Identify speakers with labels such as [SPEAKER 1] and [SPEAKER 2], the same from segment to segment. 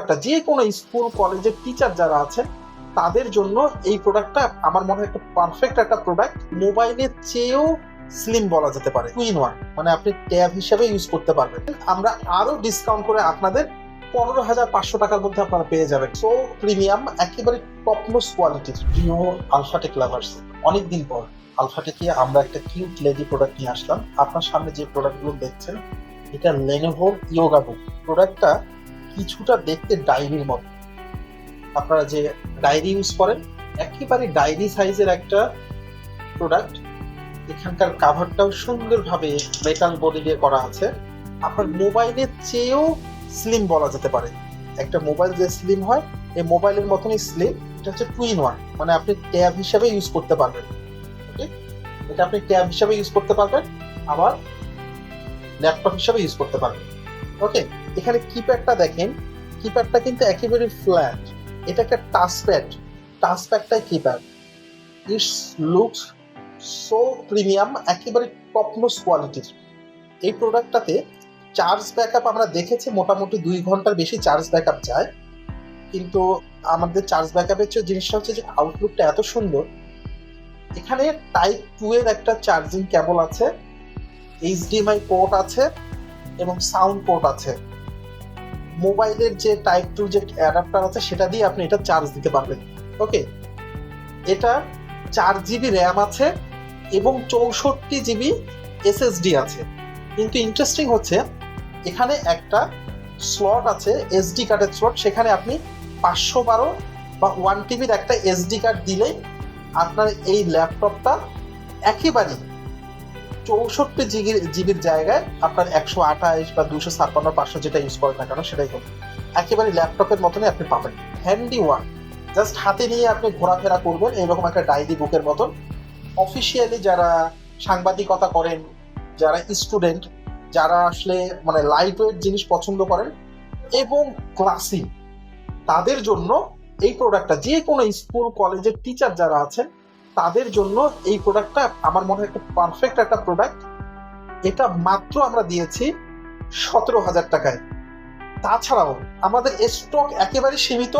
[SPEAKER 1] একটা, যে কোনো স্কুল কলেজের টিচার যারা আছেন, তাদের জন্য এই প্রোডাক্টটা আমার মনে হয় একটা পারফেক্ট একটা প্রোডাক্ট মোবাইলের চেয়েও স্লিম বলা যেতে পারে টু ইন ওয়ান মানে আপনি ট্যাব হিসেবে ইউজ করতে পারবেন। আমরা আরও ডিসকাউন্ট করে আপনাদের পনেরো হাজার পাঁচশো টাকার মধ্যে আপনারা পেয়ে যাবেন। সো প্রিমিয়াম একেবারে টপনোস কোয়ালিটির প্রিয় আলফাটেক লাভার্স অনেকদিন পর আলফাটেকে আমরা একটা কিউট লেডি প্রোডাক্ট নিয়ে আসলাম। আপনার সামনে যে প্রোডাক্টগুলো দেখছেন, এটা লেনোভো ইয়োগা বুক প্রোডাক্টটা কিছুটা দেখতে ডায়েরির মতো। আপনারা যে ডায়েরি ইউজ করেন, একেবারে ডায়েরি সাইজের একটা প্রোডাক্ট এখানকার কাভারটাও সুন্দরভাবে মেটাল বডি দিয়ে করা আছে। আপনার মোবাইলের চেয়েও স্লিম বলা যেতে পারে। একটা মোবাইল যে স্লিম হয়, এই মোবাইলের মতনই স্লিম এটা হচ্ছে টু ইন ওয়ান মানে আপনি ট্যাব হিসাবে ইউজ করতে পারবেন। ওকে এটা আপনি ট্যাব হিসাবে ইউজ করতে পারবেন, আবার ল্যাপটপ হিসাবে ইউজ করতে পারবেন। ওকে এখানে কিপ্যাডটা দেখেন কিপ্যাডটা কিন্তু একেবারে ফ্ল্যাট এটা একটা touch pad touch প্যাডটাই keypad it's looks so premium একেবারে টপনোস কোয়ালিটির এই প্রোডাক্টটাতে চার্জ ব্যাকআপ আমরা দেখেছি, মোটামুটি দুই ঘণ্টার বেশি চার্জ ব্যাকআপ যায় কিন্তু আমাদের চার্জ ব্যাকআপের যে জিনিসটা হচ্ছে যে আউটলুকটা এত সুন্দর। এখানে টাইপ টু এর একটা চার্জিং কেবল আছে এইচডিএমআই পোর্ট আছে, এবং সাউন্ড পোর্ট আছে। মোবাইলের যে টাইপ টু যে অ্যাডাপ্টার আছে, সেটা দিয়ে আপনি এটা চার্জ দিতে পারবেন। ওকে এটা চার জিবি র্যাম আছে এবং চৌষট্টি জিবি এসএসডি আছে। কিন্তু ইন্টারেস্টিং হচ্ছে, এখানে একটা স্লট আছে এসডি কার্ডের স্লট সেখানে আপনি পাঁচশো বারো বা ওয়ান টিবির একটা এসডি কার্ড দিলেই আপনার এই ল্যাপটপটা একেবারেই চৌষট্টি জিবির জিবির জায়গায় আপনার একশো আঠাইশ বা দুশো ছাপ্পান্ন, পাঁচশো যেটা ইউজ করেন না কেন, সেটাই হবে একেবারে ল্যাপটপের মতনই আপনি পাবেন। হ্যান্ডি ওয়ান জাস্ট হাতে নিয়ে আপনি ঘোরাফেরা করবেন, এরকম একটা ডায়েরি বুকের মতন। অফিসিয়ালি যারা সাংবাদিকতা করেন, যারা স্টুডেন্ট যারা আসলে মানে লাইট ওয়েট জিনিস পছন্দ করেন, এবং ক্লাসি তাদের জন্য এই প্রোডাক্টটা যে কোনো স্কুল কলেজের টিচার যারা আছেন তাদের জন্য এই প্রোডাক্টটা আমার মনে হয় একটা পারফেক্ট একটা প্রোডাক্ট এটা মাত্র আমরা দিয়েছি সতেরো হাজার টাকায়। তাছাড়াও আমাদের স্টক একেবারে সীমিত।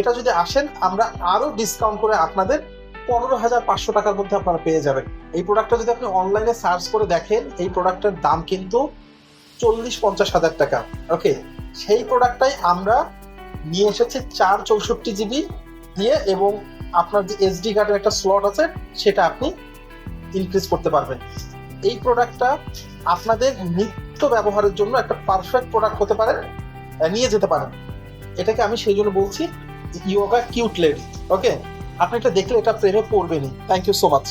[SPEAKER 1] এটা যদি আসেন, আমরা আরও ডিসকাউন্ট করে আপনাদের পনেরো হাজার পাঁচশো টাকার মধ্যে আপনারা পেয়ে যাবেন। এই প্রোডাক্টটা যদি আপনি অনলাইনে সার্চ করে দেখেন, এই প্রোডাক্টের দাম কিন্তু চল্লিশ পঞ্চাশ হাজার টাকা। ওকে সেই প্রোডাক্টটাই আমরা নিয়ে এসেছি চার চৌষট্টি জিবি দিয়ে এবং আপনার যে এসডি কার্ডের একটা স্লট আছে, সেটা আপনি ইনক্রিজ করতে পারবেন। এই প্রোডাক্টটা আপনাদের নিত্য ব্যবহারের জন্য একটা পারফেক্ট প্রোডাক্ট হতে পারে নিয়ে যেতে পারেন। এটাকে আমি সেই জন্য বলছি ইয়োগা কিউট লেডি ওকে আপনি এটা দেখলে এটা প্রেমে পড়বেনই। Thank you so much